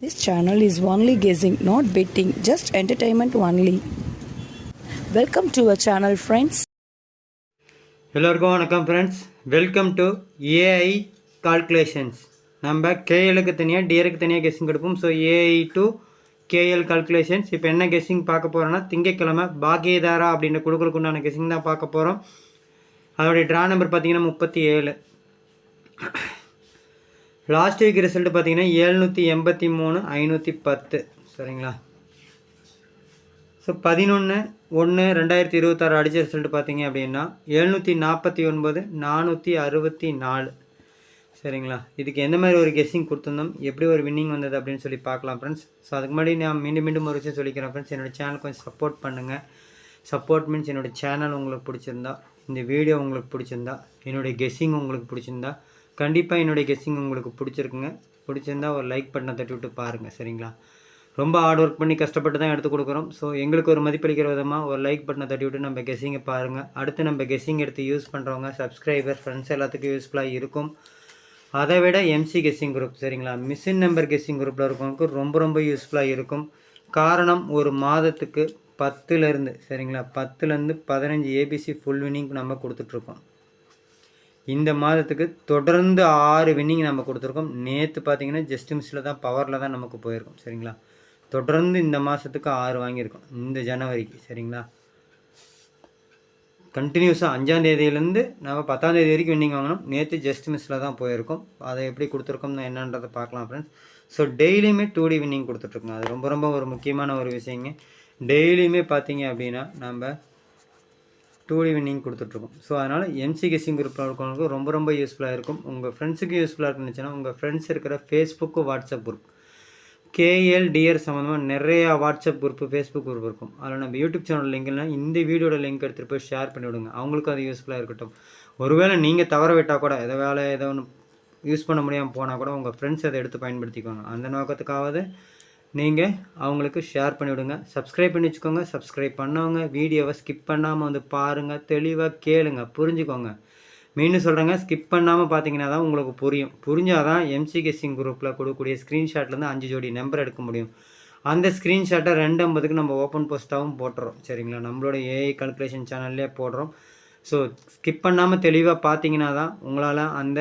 This channel is only guessing, not betting, just entertainment only. Welcome to our channel friends. எல்லோருக்கும் வணக்கம் friends welcome to AI calculations நம்ம கேஎலுக்கு தனியாக டிஎருக்கு தனியாக கெஸ்ஸிங் கொடுப்போம் so AI to KL calculations இப்போ என்ன கெஸ்ஸிங் பார்க்க போகிறோன்னா திங்கட்கிழமை பாக்கியதாரா அப்படின்ற குழுக்களுக்கு உண்டான கெஸ்ஸிங் தான் பார்க்க போகிறோம் அதோடைய ட்ரா நம்பர் பார்த்தீங்கன்னா முப்பத்தி ஏழு. லாஸ்ட் வீக் ரிசல்ட் பார்த்தீங்கன்னா எழுநூற்றி எண்பத்தி மூணு ஐநூற்றி பத்து. சரிங்களா? ஸோ பதினொன்று ஒன்று ரெண்டாயிரத்தி இருபத்தாறு அடித்த ரிசல்ட் பார்த்தீங்க அப்படின்னா எழுநூற்றி நாற்பத்தி ஒன்பது நானூற்றி அறுபத்தி நாலு. சரிங்களா? இதுக்கு எந்த மாதிரி ஒரு கெஸ்ஸிங் கொடுத்துருந்தோம்? எப்படி ஒரு வின்னிங் வந்தது அப்படின்னு சொல்லி பார்க்கலாம் ஃப்ரெண்ட்ஸ் ஸோ அதுக்கு முன்னாடி நான் மீண்டும் மீண்டும் ஒரு விஷயம் சொல்லிக்கிறேன் ஃப்ரெண்ட்ஸ் என்னோடய சேனல் கொஞ்சம் சப்போர்ட் பண்ணுங்கள் சப்போர்ட் மீன்ஸ் என்னோடய சேனல் உங்களுக்கு பிடிச்சிருந்தா இந்த வீடியோ உங்களுக்கு பிடிச்சிருந்தா என்னுடைய கெஸ்ஸிங் உங்களுக்கு பிடிச்சிருந்தா கண்டிப்பாக என்னுடைய கெஸ்ஸிங் உங்களுக்கு பிடிச்சிருக்குங்க. பிடிச்சிருந்தா ஒரு லைக் பட்டனை தட்டி விட்டு பாருங்கள் சரிங்களா? ரொம்ப ஹார்ட் ஒர்க் பண்ணி கஷ்டப்பட்டு தான் எடுத்து கொடுக்குறோம். ஸோ எங்களுக்கு ஒரு மதிப்பளிக்கிற விதமாக ஒரு லைக் பட்டனை தட்டி விட்டு நம்ம கெஸ்ஸிங்கை பாருங்கள் அடுத்து நம்ம கெஸ்ஸிங் எடுத்து யூஸ் பண்ணுறவங்க சப்ஸ்கிரைபர் ஃப்ரெண்ட்ஸ் எல்லாத்துக்கும் யூஸ்ஃபுல்லாக இருக்கும். அதை விட எம்சி கெஸ்ஸிங் குரூப் சரிங்களா? மிஷின் நம்பர் கெஸ்ஸிங் குரூப்பில் இருக்கவங்களுக்கு ரொம்ப ரொம்ப யூஸ்ஃபுல்லாக இருக்கும். காரணம் ஒரு மாதத்துக்கு பத்துலேருந்து சரிங்களா? பத்துலேருந்து பதினஞ்சு ஏபிசி ஃபுல் வினிங் நம்ம கொடுத்துட்ருக்கோம் இந்த மாதத்துக்கு தொடர்ந்து ஆறு வின்னிங் நம்ம கொடுத்துருக்கோம். நேற்று பார்த்தீங்கன்னா ஜஸ்ட் மிஸ்ஸில் தான் பவரில் தான் நமக்கு போயிருக்கோம். சரிங்களா? தொடர்ந்து இந்த மாதத்துக்கு ஆறு வாங்கியிருக்கோம். இந்த ஜனவரிக்கு. சரிங்களா? கண்டினியூஸாக அஞ்சாம் தேதியிலேருந்து நம்ம பத்தாம் தேதி வரைக்கும் வின்னிங் வாங்கணும். நேற்று ஜஸ்ட் மிஸ்ஸில் தான் போயிருக்கோம். அதை எப்படி கொடுத்துருக்கோம்னு என்னன்றதை பார்க்கலாம் ஃப்ரெண்ட்ஸ் ஸோ டெய்லியுமே டூ டி வின்னிங் கொடுத்துட்ருக்கோம் அது ரொம்ப ரொம்ப ஒரு முக்கியமான ஒரு விஷயங்க. டெய்லியுமே பார்த்தீங்க அப்படின்னா நம்ம டூ டி வின்னிங் கொடுத்துட்ருக்கோம். ஸோ அதனால் எம்சி கெஸ்ஸிங் குரூப்பில் இருக்கவங்களுக்கு ரொம்ப ரொம்ப யூஸ்ஃபுல்லாக இருக்கும். உங்கள் ஃப்ரெண்ட்ஸுக்கு யூஸ்ஃபுல்லாக இருந்துச்சுன்னா உங்கள் ஃப்ரெண்ட்ஸ் இருக்கிற Facebook WhatsApp group KL TR சம்மந்தமாக நிறையா வாட்ஸ்அப் குரூப்பு ஃபேஸ்புக் குரூப் இருக்கும். அதில் நம்ம யூடியூப் சேனல் லிங்க்னா இந்த வீடியோட லிங்க் எடுத்துகிட்டு போய் ஷேர் பண்ணி விடுங்க அவங்களுக்கும் அது யூஸ்ஃபுல்லாக இருக்கட்டும். ஒருவேளை நீங்கள் தவற விட்டால் கூட எதை வேலை ஏதோ ஒன்று யூஸ் பண்ண முடியாமல் போனால் கூட உங்கள் ஃப்ரெண்ட்ஸ் அதை எடுத்து பயன்படுத்திக்குவாங்க அந்த நோக்கத்துக்காவது நீங்கள் அவங்களுக்கு ஷேர் பண்ணிவிடுங்க சப்ஸ்கிரைப் பண்ணி வச்சுக்கோங்க. சப்ஸ்கிரைப் பண்ணவங்க வீடியோவை ஸ்கிப் பண்ணாமல் வந்து பாருங்கள் தெளிவாக கேளுங்க. புரிஞ்சுக்கோங்க. மீண்டும் சொல்கிறேங்க ஸ்கிப் பண்ணாமல் பார்த்தீங்கன்னா தான் உங்களுக்கு புரியும். புரிஞ்சால் தான் எம்சி கெஸ்ஸிங் குரூப்பில் கொடுக்கக்கூடிய ஸ்க்ரீன்ஷாட்லேருந்து அஞ்சு ஜோடி நம்பர் எடுக்க முடியும். அந்த ஸ்க்ரீன்ஷாட்டை ரெண்டு ஐம்பதுக்கு நம்ம ஓப்பன் போஸ்ட்டாகவும் போட்டுறோம். சரிங்களா? நம்மளோட ஏஐ கல்குலேஷன் சேனல்லே போடுறோம். ஸோ ஸ்கிப் பண்ணாமல் தெளிவாக பார்த்தீங்கன்னா தான் உங்களால் அந்த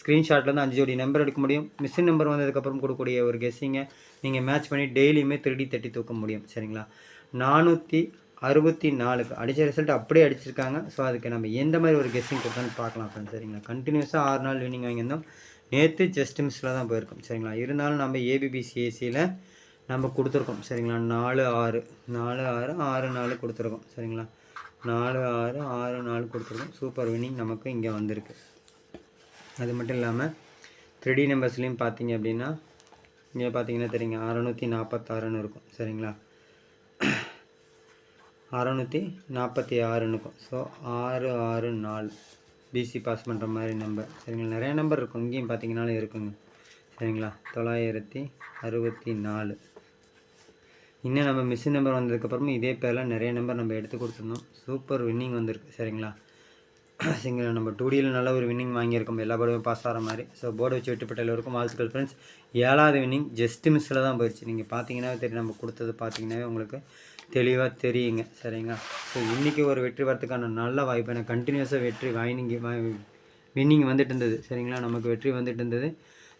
ஸ்க்ரீன்ஷாட்லேருந்து அஞ்சு ஜோடி நம்பர் எடுக்க முடியும். மிஷின் நம்பர் வந்ததுக்கப்புறம் கொடுக்கக்கூடிய ஒரு கெஸ்ஸிங்கை நீங்கள் மேட்ச் பண்ணி டெய்லியுமே திருடி தட்டி தூக்க முடியும். சரிங்களா? நானூற்றி அறுபத்தி நாலுக்கு அடித்த ரிசல்ட் அப்படியே அடிச்சிருக்காங்க. ஸோ அதுக்கு நம்ம எந்த மாதிரி ஒரு கெஸ்ஸிங் கொடுத்தோன்னு பார்க்கலாம் ஃப்ரெண்ட்ஸ் சரிங்களா? கண்டினியூஸாக ஆறு நாள் வினிங் வாங்கியிருந்தோம். நேற்று ஜஸ்ட் மிஸ்ஸில் தான் போயிருக்கோம். சரிங்களா? இருந்தாலும் நம்ம ஏபிபிசிஏசியில் நம்ம கொடுத்துருக்கோம். சரிங்களா? நாலு ஆறு. நாலு ஆறு ஆறு நாலு கொடுத்துருக்கோம். சரிங்களா? நாலு ஆறு ஆறு நாலு கொடுத்துருக்கோம். சூப்பர் வினிங் நமக்கு இங்கே வந்திருக்கு. அது மட்டும் இல்லாமல் த்ரீ நம்பர்ஸ்லேயும் பார்த்தீங்க அப்படின்னா இங்கே பார்த்தீங்கன்னா தெரியுங்க அறநூற்றி நாற்பத்தாறுன்னு இருக்கும் சரிங்களா? அறநூற்றி நாற்பத்தி ஆறுன்னு இருக்கும். ஸோ ஆறு ஆறு நாலு பிசி பாஸ் பண்ணுற மாதிரி நம்பர் சரிங்களா? நிறைய நம்பர் இருக்கும். இங்கேயும் பார்த்தீங்கன்னாலும் இருக்குங்க சரிங்களா? தொள்ளாயிரத்தி அறுபத்தி நாலு. இன்னும் நம்ம மிஷின் நம்பர் வந்ததுக்கப்புறமும் இதே பேரில் நிறைய நம்பர் நம்ம எடுத்து கொடுத்துருந்தோம் சூப்பர் வின்னிங் வந்திருக்கு சரிங்களா? சிங்கிள் நம்ம டூடியில் நல்ல ஒரு வின்னிங் வாங்கியிருக்கோம். எல்லா போர்டுமே பாஸ் ஆகிற மாதிரி. ஸோ போர்டு வச்சு விட்டுப்பட்ட எல்லோருக்கும் வாழ்த்துக்கள் ஃப்ரெண்ட்ஸ் ஏழாவது வின்னிங் ஜஸ்ட் மிஸ்ஸில் தான் போயிடுச்சு நீங்கள் பார்த்தீங்கன்னா தெரியும். நம்ம கொடுத்தது பார்த்தீங்கன்னாவே உங்களுக்கு தெளிவாக தெரியுங்க. சரிங்களா? ஸோ இன்றைக்கி ஒரு வெற்றி வரத்துக்கான நல்ல வாய்ப்பு எனக்கு கண்டினியூஸாக வெற்றி வாங்கிங்க வின்னிங் வந்துட்டு இருந்தது. சரிங்களா? நமக்கு வெற்றி வந்துட்டு இருந்தது.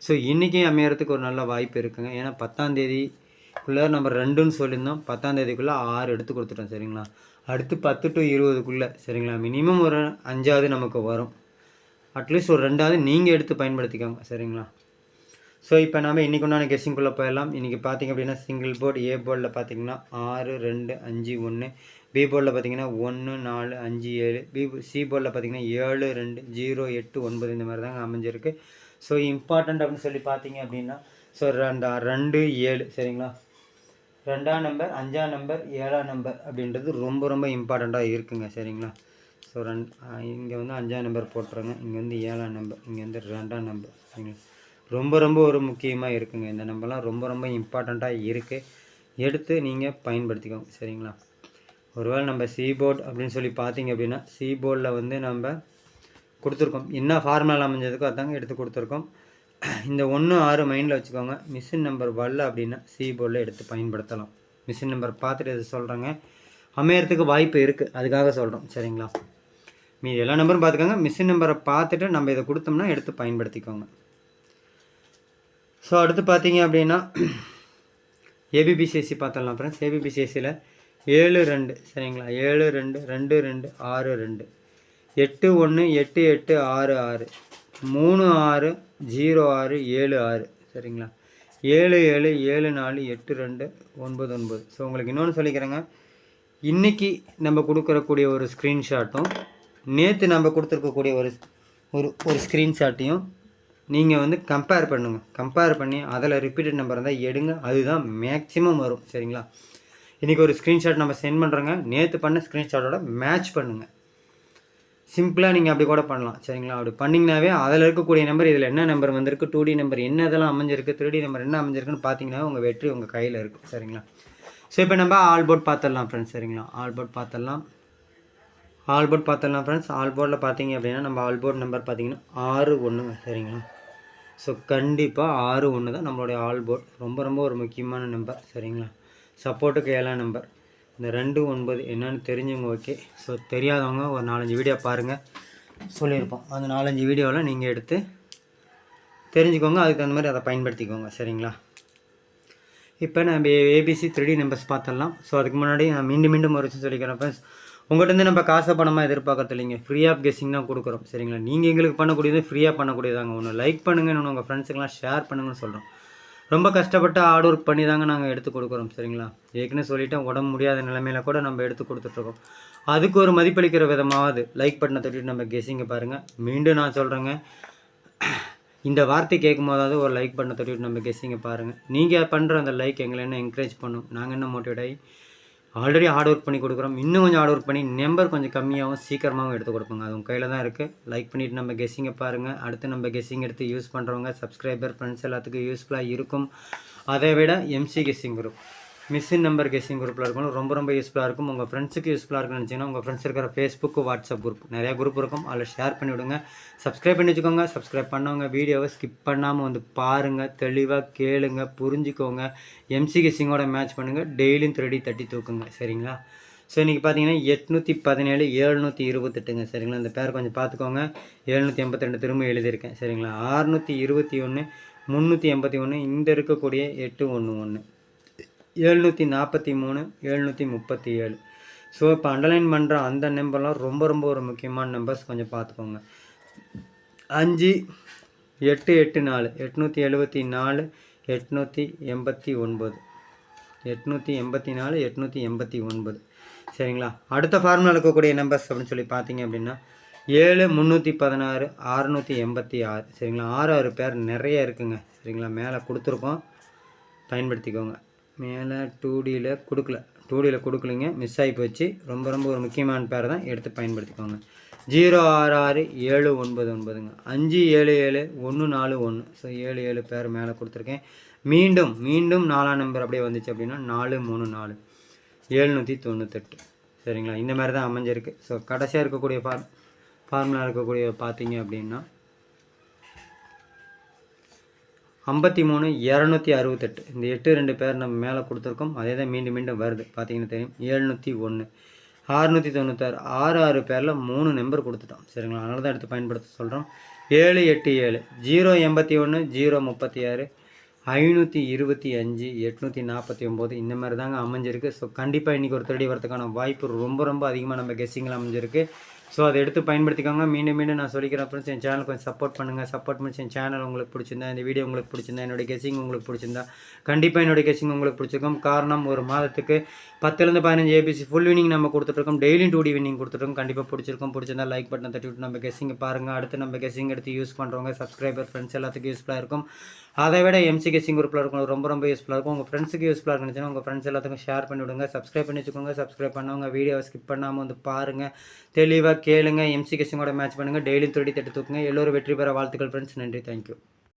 ஸோ இன்றைக்கி அமையறதுக்கு ஒரு நல்ல வாய்ப்பு இருக்குங்க. ஏன்னா பத்தாம் தேதிக்குள்ளே நம்ம ரெண்டுன்னு சொல்லியிருந்தோம். பத்தாம் தேதிக்குள்ளே ஆறு எடுத்து கொடுத்துட்டோம். சரிங்களா? அடுத்து பத்து டு இருபதுக்குள்ளே சரிங்களா? மினிமம் ஒரு அஞ்சாவது நமக்கு வரும். அட்லீஸ்ட் ஒரு ரெண்டாவது நீங்கள் எடுத்து பயன்படுத்திக்கோங்க சரிங்களா? ஸோ இப்போ நம்ம இன்றைக்கி உண்டான கெஸ்டிங்குள்ளே போயிடலாம். இன்றைக்கி பார்த்திங்க அப்படின்னா சிங்கிள் போர்டு ஏ போர்டில் பார்த்தீங்கன்னா ஆறு ரெண்டு அஞ்சு ஒன்று பி போர்டில் பார்த்தீங்கன்னா ஒன்று நாலு அஞ்சு ஏழு. பி சி போர்டில் பார்த்தீங்கன்னா ஏழு ரெண்டு ஜீரோ எட்டு ஒன்பது இந்த மாதிரி தாங்க அமைஞ்சிருக்கு. ஸோ இம்பார்ட்டண்ட் அப்படின்னு சொல்லி பார்த்தீங்க அப்படின்னா ஸோ அந்த ரெண்டு ஏழு சரிங்களா? ரெண்டாம் நம்பர் அஞ்சாம் நம்பர் ஏழாம் நம்பர் அப்படின்றது ரொம்ப ரொம்ப இம்பார்ட்டண்ட்டாக இருக்குங்க சரிங்களா? ஸோ ரெண் இங்கே வந்து அஞ்சாம் நம்பர் போட்டுருங்க இங்கே வந்து ஏழாம் நம்பர் இங்கே வந்து ரெண்டாம் நம்பர் சரிங்களா? ரொம்ப ரொம்ப ஒரு முக்கியமாக இருக்குங்க இந்த நம்பர்லாம் ரொம்ப ரொம்ப இம்பார்ட்டண்ட்டாக இருக்குது எடுத்து நீங்கள் பயன்படுத்திக்கோங்க சரிங்களா? ஒருவேளை நம்ம சி போர்ட் அப்படின்னு சொல்லி பார்த்தீங்க அப்படின்னா சி போர்டில் வந்து நம்ம கொடுத்துருக்கோம். என்ன ஃபார்முலா அமைஞ்சதுக்கோ அதாங்க எடுத்து கொடுத்துருக்கோம். இந்த ஒன்று ஆறு மைண்டில் வச்சுக்கோங்க. மிஷின் நம்பர் வரல அப்படின்னா சி போர்டில் எடுத்து பயன்படுத்தலாம். மிஷின் நம்பர் பார்த்துட்டு இது சொல்கிறேங்க அமையறதுக்கு வாய்ப்பு இருக்குது அதுக்காக சொல்கிறோம் சரிங்களா? மீதி எல்லா நம்பரும் பார்த்துக்கோங்க. மிஷின் நம்பரை பார்த்துட்டு நம்ம இதை கொடுத்தோம்னா எடுத்து பயன்படுத்திக்கோங்க. ஸோ அடுத்து பார்த்தீங்க அப்படின்னா ஏபிபிசிஎஸ்சி பார்த்துடலாம் ஃப்ரெண்ட்ஸ் ஏபிபிசிஎஸ்சியில் ஏழு ரெண்டு. சரிங்களா? ஏழு ரெண்டு ரெண்டு ரெண்டு ஆறு ரெண்டு. எட்டு ஒன்று எட்டு எட்டு ஆறு ஆறு மூணு ஆறு ஜீரோ ஆறு ஏழு ஆறு. சரிங்களா? ஏழு ஏழு ஏழு நாலு எட்டு ரெண்டு ஒன்பது ஒன்பது. ஸோ உங்களுக்கு இன்னொன்று சொல்லிக்கிறேங்க. இன்றைக்கி நம்ம கொடுக்குறக்கூடிய ஒரு ஸ்க்ரீன்ஷாட்டும் நேற்று நம்ம கொடுத்துருக்கக்கூடிய ஒரு ஒரு ஒரு ஸ்க்ரீன்ஷாட்டையும் நீங்கள் வந்து கம்பேர் பண்ணுங்கள் கம்பேர் பண்ணி அதில் ரிப்பீட்டட் நம்பர் இருந்தால் எடுங்க. அதுதான் மேக்ஸிமம் வரும். சரிங்களா? இன்றைக்கி ஒரு ஸ்க்ரீன்ஷாட் நம்ம சென்ட் பண்ணுறோங்க நேற்று பண்ண ஸ்க்ரீன்ஷாட்டோட மேட்ச் பண்ணுங்கள் சிம்பிளாக நீங்கள் அப்படி கூட பண்ணலாம். சரிங்களா? அப்படி பண்ணிங்கனாவே அதில் இருக்கக்கூடிய நம்பர் இதில் என்ன நம்பர் வந்திருக்கு டூ டி நம்பர் என்ன இதெல்லாம் அமைஞ்சிருக்கு த்ரீ டி நம்பர் என்ன அமைஞ்சிருக்குன்னு பார்த்தீங்கன்னா உங்கள் வெற்றி உங்கள் கையில் இருக்கும். சரிங்களா? ஸோ இப்போ நம்ம ஆல் போர்ட் பார்த்துடலாம் ஃப்ரெண்ட்ஸ் சரிங்களா? ஆல் போர்ட் பார்த்துடலாம் ஆல் போர்ட் பார்த்துடலாம் ஃப்ரெண்ட்ஸ் ஆல் போர்டில் பார்த்தீங்க அப்படின்னா நம்ம ஆல் போர்ட் நம்பர் பார்த்தீங்கன்னா ஆறு ஒன்றுங்க சரிங்களா? ஸோ கண்டிப்பாக ஆறு ஒன்று தான் நம்மளுடைய ஆல் போர்ட் ரொம்ப ரொம்ப ஒரு முக்கியமான நம்பர் சரிங்களா? சப்போர்ட்டுக்கு ஏழாம் நம்பர் இந்த ரெண்டு ஒன்பது என்னென்னு தெரிஞ்சவங்க ஓகே ஸோ தெரியாதவங்க ஒரு நாலஞ்சு வீடியோ பாருங்கள் சொல்லியிருப்போம். அந்த நாலஞ்சு வீடியோவில் நீங்கள் எடுத்து தெரிஞ்சுக்கோங்க. அதுக்கு தகுந்த மாதிரி அதை பயன்படுத்திக்கோங்க. சரிங்களா? இப்போ நம்ம ஏபிசி த்ரீ நம்பர்ஸ் பார்த்துடலாம். ஸோ அதுக்கு முன்னாடி நான் மீண்டும் மீண்டும் ஒரு விஷயம் சொல்லிக்கிறேன் ஃப்ரெண்ட்ஸ் உங்கள்கிட்ட நம்ம காசை பணமாக எதிர்பார்க்கறது இல்லைங்க. ஃப்ரீ ஆஃப் கெஸ்ஸிங் தான் கொடுக்குறோம். சரிங்களா? நீங்கள் எங்களுக்கு பண்ணக்கூடியது ஃப்ரீயாக பண்ணக்கூடியதாங்க. ஒன்று லைக் பண்ணுங்கள் இன்னொன்று உங்கள் ஃப்ரெண்ட்ஸுக்கெல்லாம் ஷேர் பண்ணுங்கன்னு சொல்கிறோம் ரொம்ப கஷ்டப்பட்டு ஹார்ட் ஒர்க் பண்ணி தாங்க நாங்கள் எடுத்து கொடுக்குறோம் சரிங்களா? ஏற்கனவே சொல்லிட்டேன் உடம்பு முடியாத நிலைமையில கூட நம்ம எடுத்து கொடுத்துட்ருக்கோம். அதுக்கு ஒரு மதிப்பளிக்கிற விதமாவது லைக் பட்டனை தொட்டிட்டு நம்ம கெஸ்ஸிங்கை பாருங்கள் மீண்டும் நான் சொல்கிறேங்க இந்த வார்த்தை கேட்கும் போதாவது ஒரு லைக் பண்ண தொட்டிட்டு நம்ம கெஸிங்க பாருங்கள் நீங்கள் பண்ணுற அந்த லைக் எங்களை என்ன என்கரேஜ் பண்ணும்? நாங்கள் என்ன மோட்டிவேட் ஆகி ஆல்ரெடி ஹார்ட் ஒர்க் பண்ணி கொடுக்குறோம். இன்னும் கொஞ்சம் ஹார்ட் ஒர்க் பண்ணி நம்பர் கொஞ்சம் கம்மியாகவும் சீக்கிரமாகவும் எடுத்து கொடுப்போங்க. அது உங்கள் கையில் தான் இருக்குது லைக் பண்ணிவிட்டு நம்ம கெஸ்ஸிங்கை பாருங்கள் அடுத்து நம்ம கெஸ்ஸிங் எடுத்து யூஸ் பண்ணுறவங்க சப்ஸ்கிரைபர் ஃப்ரெண்ட்ஸ் எல்லாத்துக்கும் யூஸ்ஃபுல்லாக இருக்கும். அதை விட MC guessing group machine number guessing குரூப்பில் இருக்கணும் ரொம்ப ரொம்ப யூஸ்ஃபுல்லாக இருக்கும். உங்கள் ஃப்ரெண்ட்ஸுக்கு யூஸ்ஃபுல்லாக இருக்குன்னு நினச்சிங்கன்னா உங்கள் ஃப்ரெண்ட்ஸ் இருக்கிற ஃபேஸ்புக் வாட்ஸ்அப் குரூப் நிறையா குரூப் இருக்கும். அதில் ஷேர் பண்ணி விடுங்க சப்ஸ்கிரைப் பண்ணி வச்சுக்கோங்க. சப்ஸ்கிரைப் பண்ணவங்க வீடியோவை ஸ்கிப் பண்ணாமல் வந்து பாருங்கள் தெளிவாக கேளுங்க. புரிஞ்சுக்கோங்க. எம்சி கெஸ்ஸிங்கோட மேட்ச் பண்ணுங்கள் டெய்லியும் த்ரெடி தட்டி தூக்குங்க. சரிங்களா? ஸோ இன்றைக்கி பார்த்தீங்கன்னா எட்நூற்றி பதினேழு ஏழ்நூற்றி இருபத்தெட்டுங்க. சரிங்களா? இந்த பேர் கொஞ்சம் பார்த்துக்கோங்க. ஏழ்நூற்றி எண்பத்தி ரெண்டு திரும்ப எழுதியிருக்கேன். சரிங்களா? ஆறுநூற்றி இருபத்தி ஒன்று முந்நூற்றி எண்பத்தி ஒன்று இந்த இருக்கக்கூடிய எட்டு ஒன்று ஒன்று. எழுநூற்றி நாற்பத்தி மூணு எழுநூற்றி முப்பத்தி ஏழு. ஸோ இப்போ அண்டர்லைன் பண்ணுற அந்த நம்பர்லாம் ரொம்ப ரொம்ப ஒரு முக்கியமான நம்பர்ஸ் கொஞ்சம் பார்த்துக்கோங்க. அஞ்சு எட்டு எட்டு நாலு. எட்நூற்றி எழுபத்தி நாலு எட்நூற்றி எண்பத்தி ஒன்பது. எட்நூற்றி எண்பத்தி நாலு எட்நூற்றி எண்பத்தி ஒன்பது. சரிங்களா? அடுத்த ஃபார்முலா இருக்கக்கூடிய நம்பர்ஸ் அப்படின்னு சொல்லி பார்த்தீங்க அப்படின்னா ஏழு முந்நூற்றி பதினாறு அறுநூற்றி எண்பத்தி ஆறு. சரிங்களா? ஆறு ஆறு பேர் நிறைய இருக்குங்க. சரிங்களா? மேலே கொடுத்துருக்கோம். பயன்படுத்திக்கோங்க. மேலே டூடியில் கொடுக்கல. டூ டியில் கொடுக்கலைங்க. மிஸ் ஆகி போச்சு. ரொம்ப ரொம்ப ஒரு முக்கியமான பேர் தான் எடுத்து பயன்படுத்திக்கோங்க. ஜீரோ ஆறு ஆறு ஏழு ஒன்பது ஒன்பதுங்க. அஞ்சு ஏழு ஏழு ஒன்று நாலு ஒன்று ஸோ ஏழு ஏழு பேர் மேலே கொடுத்துருக்கேன். மீண்டும் மீண்டும் நாலாம் நம்பர் அப்படியே வந்துச்சு அப்படின்னா நாலு மூணு நாலு. ஏழ்நூற்றி தொண்ணூத்தெட்டு. சரிங்களா? இந்த மாதிரி தான் அமைஞ்சிருக்கு. ஸோ கடைசியாக இருக்கக்கூடிய ஃபார் ஃபார்முலா இருக்கக்கூடிய பார்த்தீங்க அப்படின்னா ஐம்பத்தி மூணு இரநூத்தி அறுபத்தெட்டு. இந்த எட்டு ரெண்டு பேர் நம்ம மேலே கொடுத்துருக்கோம். அதே தான் மீண்டும் மீண்டும் வருது. பார்த்தீங்கன்னா தெரியும். எழுநூற்றி ஒன்று ஆறுநூற்றி தொண்ணூத்தாறு. ஆறு ஆறு பேரில் மூணு நம்பர் கொடுத்துட்டோம். சரிங்களா? அதனால தான் எடுத்து பயன்படுத்த சொல்கிறோம் ஏழு எட்டு ஏழு. ஜீரோ எண்பத்தி ஒன்று ஜீரோ முப்பத்தி ஆறு ஐநூற்றி இருபத்தி அஞ்சு எட்நூற்றி நாற்பத்தி ஒம்பது. இந்த மாதிரி தாங்க அமைஞ்சிருக்கு. ஸோ கண்டிப்பாக இன்றைக்கி ஒரு தேடி வரதுக்கான வாய்ப்பு ரொம்ப ரொம்ப அதிகமாக நம்ம கெஸ்ஸிங்கில் அமைஞ்சிருக்கு. ஸோ அதை எடுத்து பயன்படுத்திக்கோங்க. மீண்டும் மீண்டும் நான் சொல்லிக்கிறேன் ஃப்ரெண்ட்ஸ் என் சேனல் கொஞ்சம் சப்போர்ட் பண்ணுங்கள் சப்போர்ட் பண்ணி என் சேனல் உங்களுக்கு பிடிச்சிருந்தா இந்த வீடியோ உங்களுக்கு பிடிச்சிருந்தா என்னோட கெஸ்ஸிங் உங்களுக்கு பிடிச்சிருந்தா கண்டிப்பாக என்னுடைய கெஸ்ஸிங் உங்களுக்கு பிடிச்சிருக்கும். காரணம் ஒரு மாதத்துக்கு பத்துலேருந்து பதினஞ்சு ஏபிசி ஃபுல் வினிங் நம்ம கொடுத்துட்ருக்கோம் டெய்லி டூ டி வினிங் கொடுத்துருக்கோம் கண்டிப்பாக பிடிச்சிருக்கும். பிடிச்சிருந்தா லைக் பட்டன் தட்டி விட்டு நம்ம கெஸிங் பாருங்கள் அடுத்து நம்ம கெஸிங் எடுத்து யூஸ் பண்ணுறவங்க சப்ஸ்கிரைபர் ஃப்ரெண்ட்ஸ் எல்லாத்துக்கும் யூஸ்ஃபுல்லாக இருக்கும். அதை விட எம்சி சிங் குரூப்பில் இருக்கும் ரொம்ப ரொம்ப யூஸ்ஃபுல்லாக இருக்கும். உங்கள் ஃப்ரெண்ட்ஸுக்கு யூஸ்ஃபுல்லாக இருந்துச்சுன்னா உங்கள் ஃப்ரெண்ட்ஸ் எல்லாத்துக்கும் ஷேர் பண்ணி விடுங்க. சப்ஸ்கிரைப் பண்ணி வச்சுக்கோங்க. சப்ஸ்கிரைப் பண்ணவங்க வீடியோவை ஸ்கிப் பண்ணாமல் வந்து பாருங்கள் தெளிவாக கேளுங்க. எம்சிகே சிங்கோட மேட்ச் பண்ணுங்கள் டெய்லியும் தொடி தட்டு தூக்குங்க. எல்லோரும் வெற்றி பெற வாழ்த்துக்கள் ஃப்ரெண்ட்ஸ் நன்றி. தேங்க்யூ